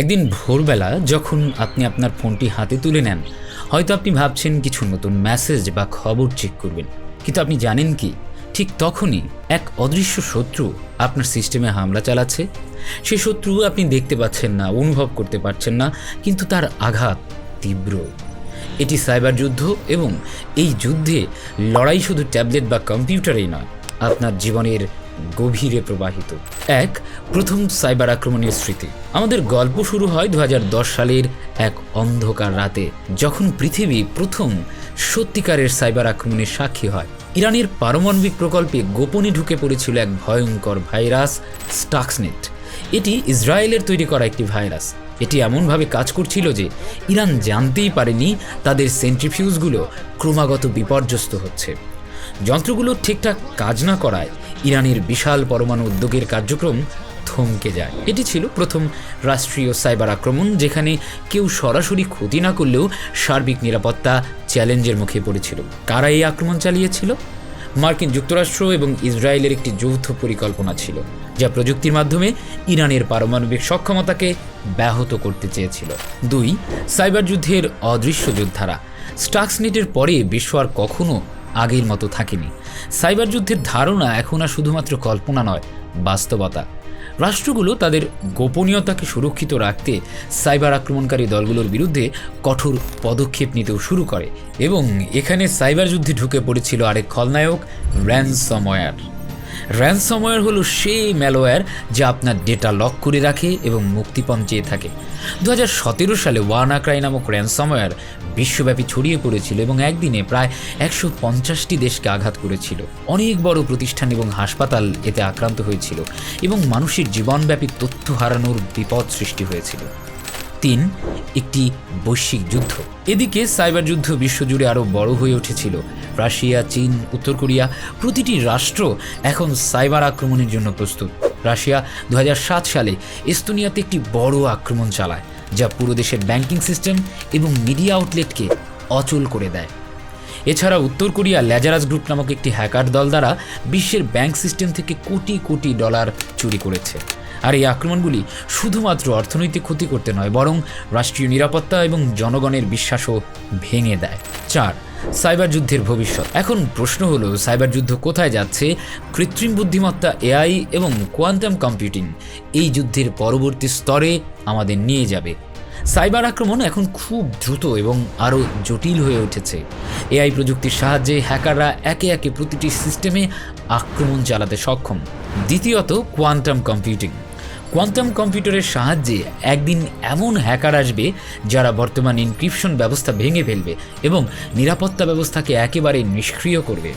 একদিন ভোরবেলা যখন আপনি আপনার ফোনটি হাতে তুলে নেন, হয়তো আপনি ভাবছেন কিছু নতুন মেসেজ বা খবর চেক করবেন। কিন্তু আপনি জানেন কি? ঠিক তখনই এক অদৃশ্য শত্রু আপনার সিস্টেমে হামলা চালাচ্ছে। সে শত্রু আপনি দেখতে পাচ্ছেন না, অনুভব করতে পারছেন না, কিন্তু তার আঘাত তীব্র। এটি সাইবার যুদ্ধ এবং এই যুদ্ধে লড়াই শুধু ট্যাবলেট বা কম্পিউটারেই নয়, আপনার জীবনের গভীরে প্রবাহিত। এক, প্রথম সাইবার আক্রমণের স্মৃতি। আমাদের গল্প শুরু হয় দু সালের এক অন্ধকার রাতে, যখন পৃথিবী প্রথম সত্যিকারের সাইবার আক্রমণের সাক্ষী হয়। ইরানের পারমাণবিক প্রকল্পে গোপনে ঢুকে পড়েছিল এক ভয়ঙ্কর ভাইরাস, স্টাক্সনেট। এটি ইসরায়েলের তৈরি করা একটি ভাইরাস। এটি এমনভাবে কাজ করছিল যে, ইরান জানতেই পারেনি তাদের সেন্ট্রিফিউজগুলো ক্রমাগত বিপর্যস্ত হচ্ছে। যন্ত্রগুলো ঠিকঠাক কাজ না করায় ইরানের বিশাল পরমাণু উদ্যোগের কার্যক্রম থমকে যায়। এটি ছিল প্রথম রাষ্ট্রীয় সাইবার আক্রমণ, যেখানে কেউ সরাসরি ক্ষতি না করলেও সার্বিক নিরাপত্তা চ্যালেঞ্জের মুখে পড়েছিল। কারা এই আক্রমণ চালিয়েছিল? মার্কিন যুক্তরাষ্ট্র এবং ইসরায়েলের একটি যৌথ পরিকল্পনা ছিল, যা প্রযুক্তির মাধ্যমে ইরানের পারমাণবিক সক্ষমতাকে ব্যাহত করতে চেয়েছিল। দুই, সাইবার যুদ্ধের অদৃশ্য যোদ্ধারা। স্টাক্সনেটের পরে বিশ্ব আর কখনো আগের মতো থাকেনি। সাইবার যুদ্ধের ধারণা এখন আর শুধুমাত্র কল্পনা নয়, বাস্তবতা। রাষ্ট্রগুলো তাদের গোপনীয়তাকে সুরক্ষিত রাখতে সাইবার আক্রমণকারী দলগুলোর বিরুদ্ধে কঠোর পদক্ষেপ নিতেও শুরু করে এবং এখানে সাইবার যুদ্ধে ঢুকে পড়েছিল আরেক খলনায়ক র্যানসমওয়্যার র্যানসমওয়্যার হলো সেই ম্যালওয়্যার যা আপনার ডেটা লক করে রাখে এবং মুক্তিপণ চেয়ে থাকে। দু সতেরো সালে ওয়ানাক্রাই নামক র্যানসমওয়্যার বিশ্বব্যাপী ছড়িয়ে পড়েছিল এবং একদিনে প্রায় একশো পঞ্চাশটি দেশকে আঘাত করেছিল। অনেক বড় প্রতিষ্ঠান এবং হাসপাতাল এতে আক্রান্ত হয়েছিল এবং মানুষের জীবনব্যাপী তথ্য হারানোর বিপদ সৃষ্টি হয়েছিল। তিন, একটি বৈশ্বিক যুদ্ধ। এদিকে সাইবার যুদ্ধ বিশ্বজুড়ে আরও বড় হয়ে উঠেছিল। রাশিয়া, চীন, উত্তর কোরিয়া প্রতিটি রাষ্ট্র এখন সাইবার আক্রমণের জন্য প্রস্তুত। রাশিয়া দু হাজার সাত সালে এস্তোনিয়াতে একটি বড় আক্রমণ চালায়, যা পুরো দেশের ব্যাংকিং সিস্টেম এবং মিডিয়া আউটলেটকে অচল করে দেয়। এছাড়া উত্তর কোরিয়া ল্যাজারাস গ্রুপ নামক একটি হ্যাকার দল দ্বারা বিশ্বের ব্যাংক সিস্টেম থেকে কোটি কোটি ডলার চুরি করেছে। আর এই আক্রমণগুলি শুধুমাত্র অর্থনৈতিক ক্ষতি করতে নয়, বরং রাষ্ট্রীয় নিরাপত্তা এবং জনগণের বিশ্বাসও ভেঙে দেয়। চার সাইবার যুদ্ধের ভবিষ্যৎ। এখন প্রশ্ন হলো সাইবার যুদ্ধ কোথায় যাচ্ছে? কৃত্রিম বুদ্ধিমত্তা, এআই এবং কোয়ান্টাম কম্পিউটিং এই যুদ্ধের পরবর্তী স্তরে আমাদের নিয়ে যাবে। সাইবার আক্রমণ এখন খুব দ্রুত এবং আরও জটিল হয়ে উঠেছে। এআই প্রযুক্তির সাহায্যে হ্যাকাররা একে একে প্রতিটি সিস্টেমে আক্রমণ চালাতে সক্ষম। দ্বিতীয়ত, কোয়ান্টাম কম্পিউটিং। কোয়ান্টাম কম্পিউটারের সাহায্যে একদিন এমন হ্যাকার আসবে যারা বর্তমান ইনক্রিপশন ব্যবস্থা ভেঙে ফেলবে এবং নিরাপত্তা ব্যবস্থাকে একেবারে নিষ্ক্রিয় করবে।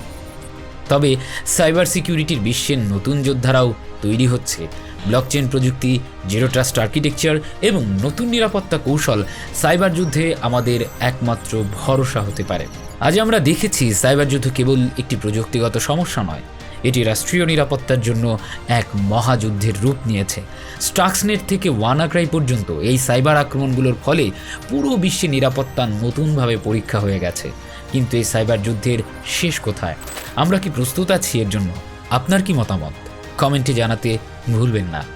তবে সাইবার সিকিউরিটির বিশ্বের নতুন যোদ্ধারাও তৈরি হচ্ছে। ব্লকচেন প্রযুক্তি, জিরো ট্রাস্ট আর্কিটেকচার এবং নতুন নিরাপত্তা কৌশল সাইবার যুদ্ধে আমাদের একমাত্র ভরসা হতে পারে। আজ আমরা দেখেছি সাইবার যুদ্ধ কেবল একটি প্রযুক্তিগত সমস্যা নয় এটি রাষ্ট্রীয় নিরাপত্তার জন্য এক মহাযুদ্ধের রূপ নিয়েছে। স্টাক্সনেট থেকে ওয়ানাক্রাই পর্যন্ত এই সাইবার আক্রমণগুলোর ফলে পুরো বিশ্বে নিরাপত্তা নতুনভাবে পরীক্ষা হয়ে গেছে। কিন্তু এই সাইবার যুদ্ধের শেষ কোথায়? আমরা কি প্রস্তুত আছি এর জন্য? আপনার কি মতামত? কমেন্টে জানাতে ভুলবেন না।